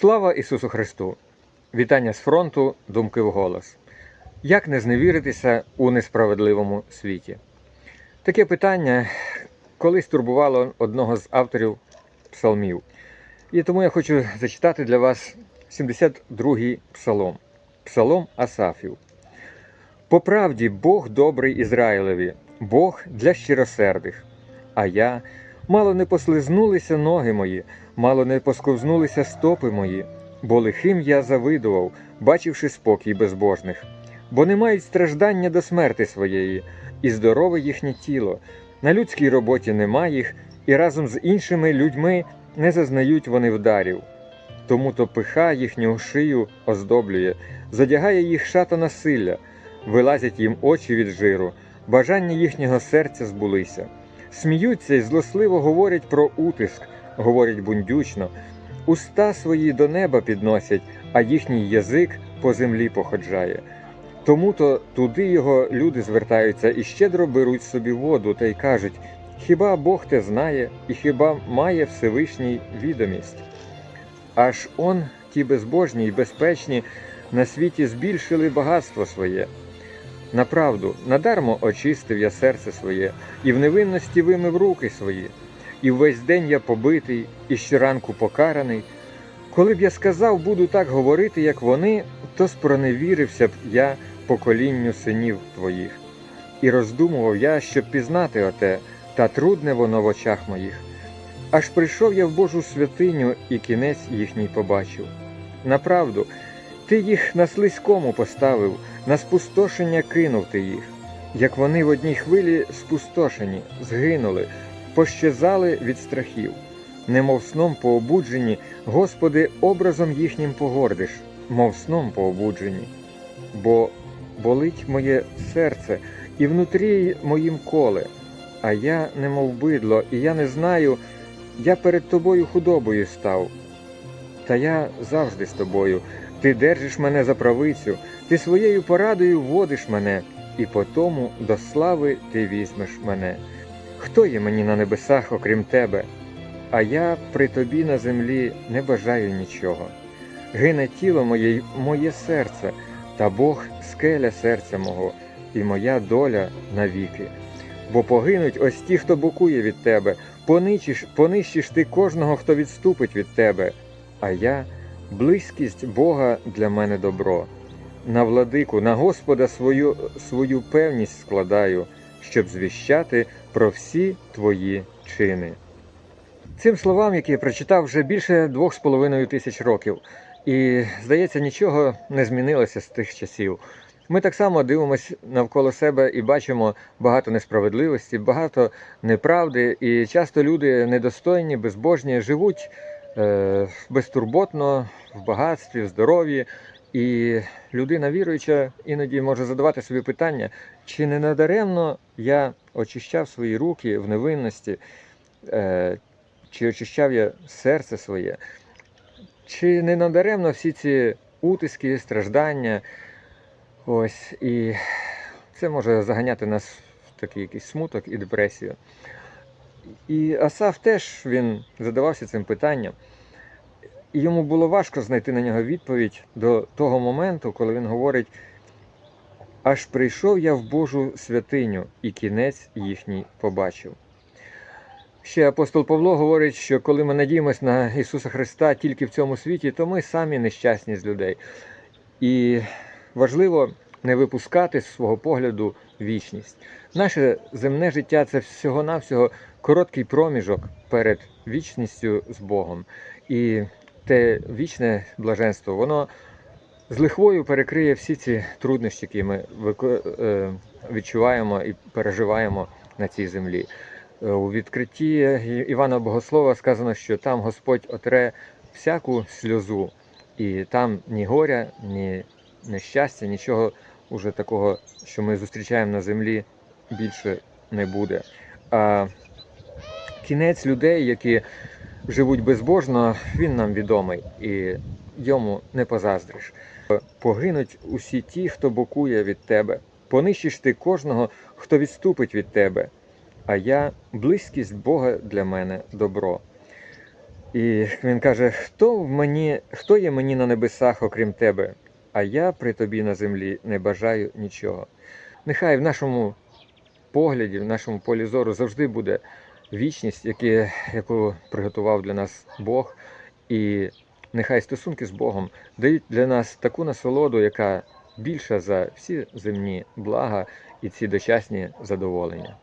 Слава Ісусу Христу! Вітання з фронту, думки в голос. Як не зневіритися у несправедливому світі? Таке питання колись турбувало одного з авторів псалмів. І тому я хочу зачитати для вас 72-й псалом, псалом Асафів. По правді Бог добрий Ізраїлеві, Бог для щиросердих. А я, мало не послизнулися ноги мої, мало не посковзнулися стопи мої, бо лихим я завидував, бачивши спокій безбожних, бо не мають страждання до смерти своєї, і здорове їхнє тіло. На людській роботі нема їх, і разом з іншими людьми не зазнають вони вдарів. Тому то пиха їхню шию оздоблює, задягає їх шата насилля, вилазять їм очі від жиру, бажання їхнього серця збулися. Сміються і злосливо говорять про утиск, говорять бундючно, уста свої до неба підносять, а їхній язик по землі походжає. Тому то туди його люди звертаються і щедро беруть собі воду та й кажуть: хіба Бог те знає, і хіба має Всевишній відомість? Аж он, ті безбожні й безпечні, на світі збільшили багатство своє. Направду, надармо очистив я серце своє, і в невинності вимив руки свої, і весь день я побитий, і щоранку покараний. Коли б я сказав, буду так говорити, як вони, то спроневірився б я поколінню синів твоїх. І роздумував я, щоб пізнати оте, та трудне воно в очах моїх. Аж прийшов я в Божу святиню, і кінець їхній побачив. Направду, ти їх на слизькому поставив, на спустошення кинув ти їх, як вони в одній хвилі спустошені, згинули, пощезали від страхів, немов сном пообуджені, Господи, образом їхнім погордиш, мов сном пообуджені. Бо болить моє серце, і внутрі моїм коле, а я немов бидло, і я не знаю, я перед тобою худобою став. Та я завжди з тобою. Ти держиш мене за правицю, ти своєю порадою водиш мене, і по тому до слави ти візьмеш мене. Хто є мені на небесах, окрім тебе? А я при тобі на землі не бажаю нічого. Гине тіло моє, моє серце, та Бог скеля серця мого, і моя доля навіки. Бо погинуть ось ті, хто бокує від тебе, поничиш, понищиш ти кожного, хто відступить від тебе, а я близькість Бога для мене добро. На владику, на Господа свою, свою певність складаю, щоб звіщати про всі твої чини. Цим словам, які я прочитав вже більше двох з половиною тисяч років, і здається, нічого не змінилося з тих часів. Ми так само дивимося навколо себе і бачимо багато несправедливості, багато неправди, і часто люди недостойні, безбожні, живуть безтурботно, в багатстві, в здоров'ї. І людина віруюча іноді може задавати собі питання, чи не надаремно я очищав свої руки в невинності, е, чи очищав я серце своє, чи не надаремно всі ці утиски, страждання. Ось, і це може заганяти нас в такий якийсь смуток і депресію. І Асаф теж він задавався цим питанням. І йому було важко знайти на нього відповідь до того моменту, коли він говорить: аж прийшов я в Божу святиню, і кінець їхній побачив. Ще апостол Павло говорить, що коли ми надіємося на Ісуса Христа тільки в цьому світі, то ми самі нещасні з людей. І важливо не випускати з свого погляду вічність. Наше земне життя це всього-навсього короткий проміжок перед вічністю з Богом. І те вічне блаженство, воно з лихвою перекриє всі ці труднощі, які ми е, відчуваємо і переживаємо на цій землі. Е, У відкритті Івана Богослова сказано, що там Господь отре всяку сльозу, і там ні горя, ні нещастя, нічого уже такого, що ми зустрічаємо на землі, більше не буде. А кінець людей, які живуть безбожно, він нам відомий і йому не позаздриш. Погинуть усі ті, хто бокує від тебе, понищиш ти кожного, хто відступить від тебе. А я близькість Бога для мене добро. І він каже: хто в мені, хто є мені на небесах, окрім тебе, а я при тобі на землі не бажаю нічого. Нехай в нашому погляді, в нашому полі зору завжди буде вічність, яку приготував для нас Бог, і нехай стосунки з Богом дають для нас таку насолоду, яка більша за всі земні блага і ці дочасні задоволення.